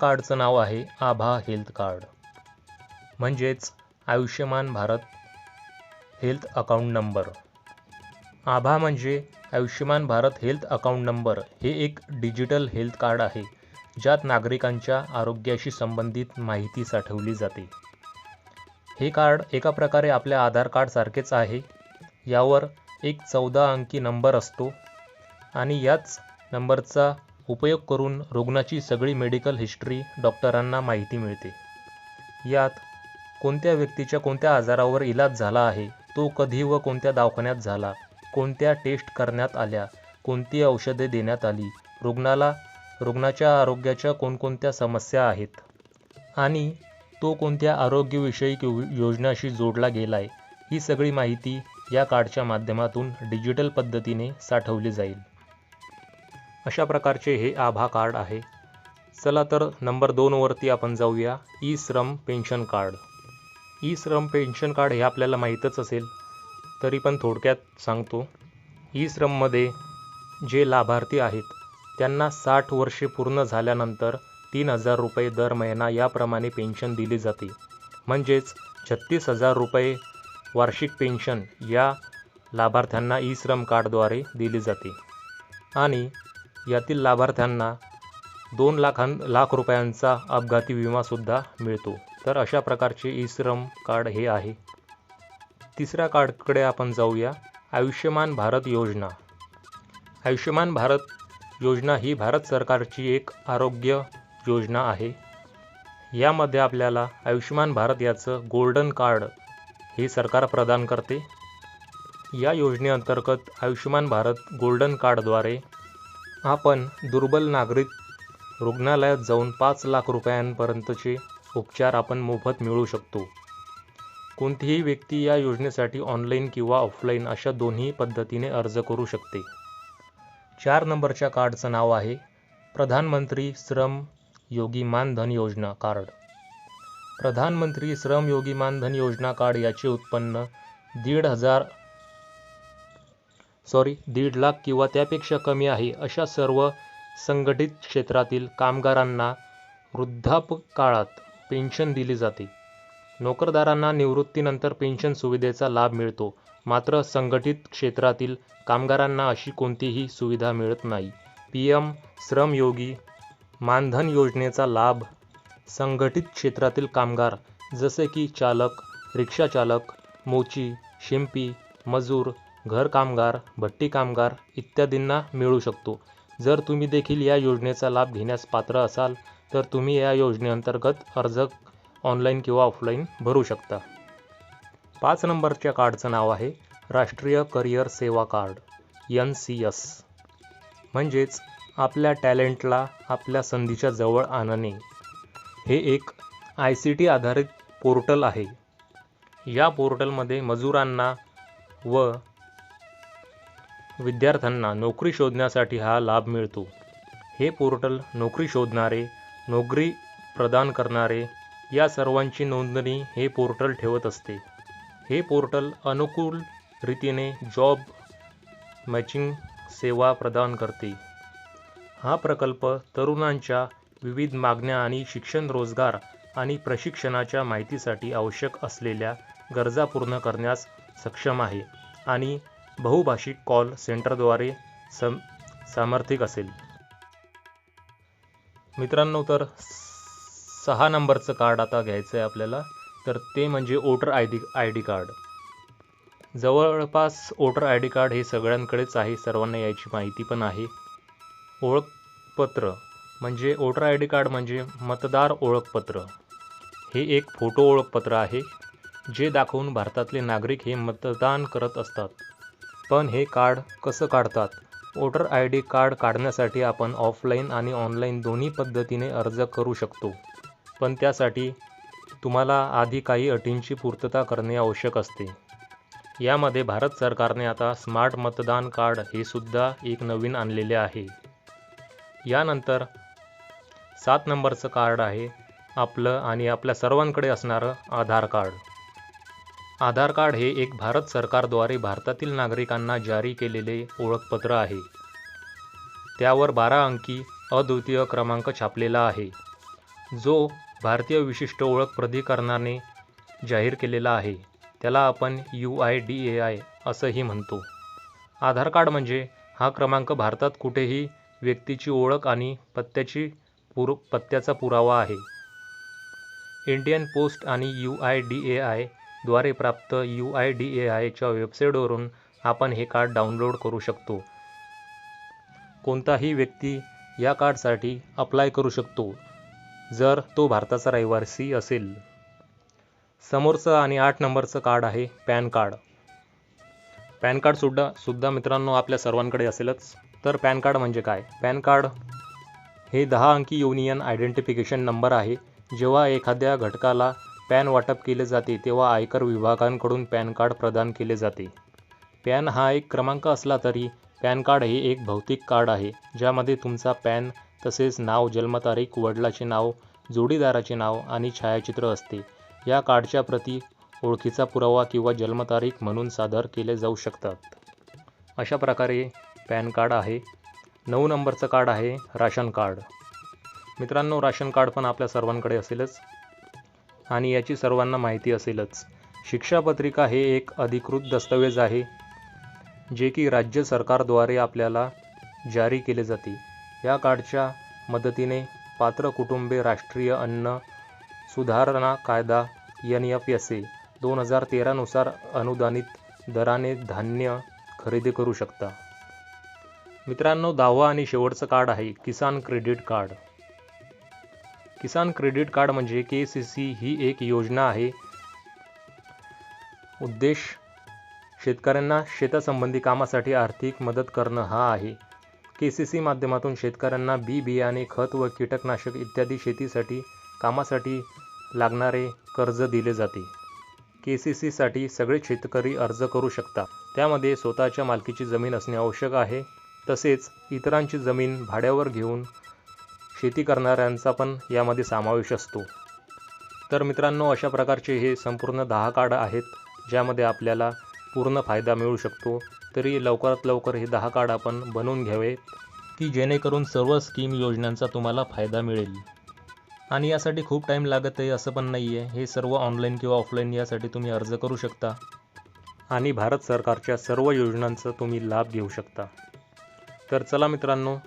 कार्डचं नाव आहे आभा health card. म्हणजेच Ayushman Bharat health account number. आभा म्हणजे Ayushman Bharat health account number हे एक डिजिटल हेल्थ कार्ड आहे ज्यात नागरिकांच्या आरोग्याशी संबंधित माहिती साठवली जाते. हे कार्ड एका प्रकारे आपल्या आधार कार्डसारखेच आहे यावर एक चौदा अंकी नंबर असतो आणि याच नंबरचा उपयोग करून रुग्णाची सगळी मेडिकल हिस्ट्री डॉक्टरांना माहिती मिळते. यात कोणत्या व्यक्तीच्या कोणत्या आजारावर इलाज झाला आहे तो कधी व कोणत्या दवाखान्यात झाला कोणत्या टेस्ट करण्यात आल्या कोणती औषधे देण्यात आली रुग्णाला रुग्णाच्या आरोग्याच्या कोणकोणत्या समस्या आहेत आणि तो कोणत्या आरोग्यविषयक योजनाशी जोडला गेला आहे ही सगळी माहिती या कार्डच्या माध्यमातून डिजिटल पद्धतीने साठवली जाईल. अशा प्रकारचे हे आभा कार्ड आहे. चला तर नंबर दोनवरती आपण जाऊया. E Shram pension card. E Shram pension card हे आपल्याला माहीतच असेल तरी पण थोडक्यात सांगतो. ई श्रममध्ये जे लाभार्थी आहेत त्यांना साठ वर्षे पूर्ण झाल्यानंतर तीन हजार रुपये दर महिना याप्रमाणे पेन्शन दिली जाते. म्हणजेच छत्तीस हजार रुपये वार्षिक पेन्शन या लाभार्थ्यांना ई श्रम कार्डद्वारे दिली जाते. आणि यातील लाभार्थ्यांना दोन लाखां लाख रुपयांचा अपघाती विमासुद्धा मिळतो. तर अशा प्रकारचे ई श्रम कार्ड हे आहे. तिसऱ्या कार्डकडे आपण जाऊया. आयुष्यमान भारत योजना. आयुष्यमान भारत योजना ही भारत सरकारची एक आरोग्य योजना आहे. यामध्ये आपल्याला आयुष्यमान भारत याचं गोल्डन कार्ड हे सरकार प्रदान करते. या योजनेअंतर्गत आयुष्यमान भारत गोल्डन कार्डद्वारे आपण दुर्बल नागरिक रुग्णालयात जाऊन पाच लाख रुपयांपर्यंतचे उपचार आपण मोफत मिळवू शकतो. कोणतीही व्यक्ती या योजनेसाठी ऑनलाईन किंवा ऑफलाईन अशा दोन्ही पद्धतीने अर्ज करू शकते. चार नंबरच्या कार्डचं नाव आहे प्रधानमंत्री श्रम योगी मानधन योजना कार्ड. प्रधानमंत्री श्रम योगी मानधन योजना कार्ड याचे उत्पन्न दीड हजार सॉरी दीड लाख किंवा त्यापेक्षा कमी आहे अशा सर्व संघटित क्षेत्रातील कामगारांना वृद्धापकाळात पेन्शन दिली जाते. नोकरदारांना निवृत्तीनंतर पेन्शन सुविधेचा लाभ मिळतो. मात्र संघटित क्षेत्रातील कामगारांना अशी कोणतीही सुविधा मिळत नाही. पी एम श्रमयोगी मानधन योजनेचा लाभ संघटित क्षेत्रातील कामगार जसे की चालक रिक्षाचालक मोची शिंपी मजूर घर कामगार भट्टी कामगार इत्यादींना मिळू शकतो. जर तुम्ही देखील या योजनेचा लाभ घेण्यास पात्र असाल तर तुम्ही या योजनेअंतर्गत अर्ज ऑनलाईन किंवा ऑफलाईन भरू शकता. पाच नंबरच्या कार्डचं नाव आहे राष्ट्रीय करिअर सेवा कार्ड एन सी एस. म्हणजेच आपल्या टॅलेंटला आपल्या संधीच्या जवळ आणणे. हे एक आय सी टी आधारित पोर्टल आहे. या पोर्टलमध्ये मजुरांना व विद्यार्थ्यांना नोकरी शोधण्यासाठी हा लाभ मिळतो. हे पोर्टल नोकरी शोधणारे नोकरी प्रदान करणारे या सर्वांची नोंदणी हे पोर्टल ठेवत असते. हे पोर्टल अनुकूल रीतीने जॉब मॅचिंग सेवा प्रदान करते. हा प्रकल्प तरुणांच्या विविध मागण्या आणि शिक्षण रोजगार आणि प्रशिक्षणाच्या माहितीसाठी आवश्यक असलेल्या गरजा पूर्ण करण्यास सक्षम आहे आणि बहुभाषिक कॉल सेंटरद्वारे सम सामर्थिक असेल. मित्रांनो तर सहा नंबरचं कार्ड आता घ्यायचं आहे आपल्याला. तर ते म्हणजे voter I D I D card. जवळपास वोटर आय डी कार्ड हे सगळ्यांकडेच आहे सर्वांना याची माहिती पण आहे. ओळखपत्र म्हणजे वोटर आय डी कार्ड म्हणजे मतदार ओळखपत्र. हे एक फोटो ओळखपत्र आहे जे दाखवून भारतातले नागरिक हे मतदान करत असतात. पण हे कार्ड कसं काढतात? वोटर आय डी कार्ड काढण्यासाठी आपण ऑफलाईन आणि ऑनलाईन दोन्ही पद्धतीने अर्ज करू शकतो. पण त्यासाठी तुम्हाला आधी काही अटींची पूर्तता करणे आवश्यक असते. यामध्ये भारत सरकारने आता स्मार्ट मतदान कार्ड हे सुद्धा एक नवीन आणलेले आहे. यानंतर सात नंबरचं कार्ड आहे आपलं आणि आपल्या सर्वांकडे असणारं आधार कार्ड. आधार कार्ड हे एक भारत सरकारद्वारे भारतातील नागरिकांना जारी केलेले ओळखपत्र आहे. त्यावर बारा अंकी अद्वितीय क्रमांक छापलेला आहे. जो भारतीय विशिष्ट ओळख प्राधिकरणाने जाहीर केलेला आहे. त्याला आपण U I D A I असंही म्हणतो. आधार कार्ड म्हणजे हा क्रमांक भारतात कुठेही व्यक्तीची ओळख आणि पत्त्याची पुर पत्त्याचा पुरावा आहे. इंडियन पोस्ट आणि U I D A I द्वारे प्राप्त यू आय डी ए आयच्या वेबसाईटवरून आपण हे कार्ड डाउनलोड करू शकतो. कोणताही व्यक्ती या कार्डसाठी अप्लाय करू शकतो जर तो भारताचा रहिवासी असेल. समोरचं आणि आठ नंबरचं कार्ड आहे पॅन कार्ड. पॅन कार्डसुद्धा सुद्धा मित्रांनो आपल्या सर्वांकडे असेलच. तर पॅन कार्ड म्हणजे काय? पॅन कार्ड हे दहा अंकी युनियन आयडेंटिफिकेशन नंबर आहे. जेव्हा एखाद्या घटकाला पॅन वाटप केले जाते तेव्हा आयकर विभागांकडून पॅन कार्ड प्रदान केले जाते. पॅन हा एक क्रमांक असला तरी पॅन कार्ड हे एक भौतिक कार्ड आहे ज्यामध्ये तुमचा पॅन तसेच नाव जन्मतारीख वडिलाचे नाव जोडीदाराचे नाव आणि छायाचित्र असते. या कार्डच्या प्रती ओळखीचा पुरावा किंवा जन्मतारीख म्हणून सादर केले जाऊ शकतात. अशा प्रकारे पॅन कार्ड आहे. नऊ नंबरचं कार्ड आहे राशन कार्ड. मित्रांनो राशन कार्ड पण आपल्या सर्वांकडे असेलच. आणि याची सर्वांना माहिती असेलच. शिक्षापत्रिका हे एक अधिकृत दस्तऐवज आहे जे की राज्य सरकारद्वारे आपल्याला जारी केले जाते. या कार्डच्या मदतीने पात्र कुटुंबे राष्ट्रीय अन्न सुधारणा कायदा एन एफ एस ए दोन हजार तेरानुसार अनुदानित दराने धान्य खरेदी करू शकता. मित्रांनो दहावा आणि शेवटचं कार्ड आहे Kisan credit card. Kisan credit card म्हणजे के सी सी ही एक योजना आहे. उद्देश शेतकऱ्यांना शेतासंबंधी कामासाठी आर्थिक मदत करणं हा आहे. के सी सी माध्यमातून शेतकऱ्यांना बी बियाणे खत व कीटकनाशक इत्यादी शेतीसाठी कामासाठी लागणारे कर्ज दिले जाते. के सी सीसाठी सगळे शेतकरी अर्ज करू शकता त्यामध्ये स्वतःच्या मालकीची जमीन असणे आवश्यक आहे. तसेच इतरांची जमीन भाड्यावर घेऊन शेती करणाऱ्यांचा पण यामध्ये समावेश असतो. तर मित्रांनो अशा प्रकारचे हे संपूर्ण दहा कार्ड आहेत ज्यामध्ये आपल्याला पूर्ण फायदा मिळू शकतो. तरी लवकरात लवकर हे दहा कार्ड आपण बनवून घ्यावे की जेणेकरून सर्व स्कीम योजनांचा तुम्हाला फायदा मिळेल. आणि यासाठी खूप टाईम लागत आहे असं पण नाही आहे हे सर्व ऑनलाईन किंवा ऑफलाईन यासाठी तुम्ही अर्ज करू शकता. आणि भारत सरकारच्या सर्व योजनांचा तुम्ही लाभ घेऊ शकता. तर चला मित्रांनो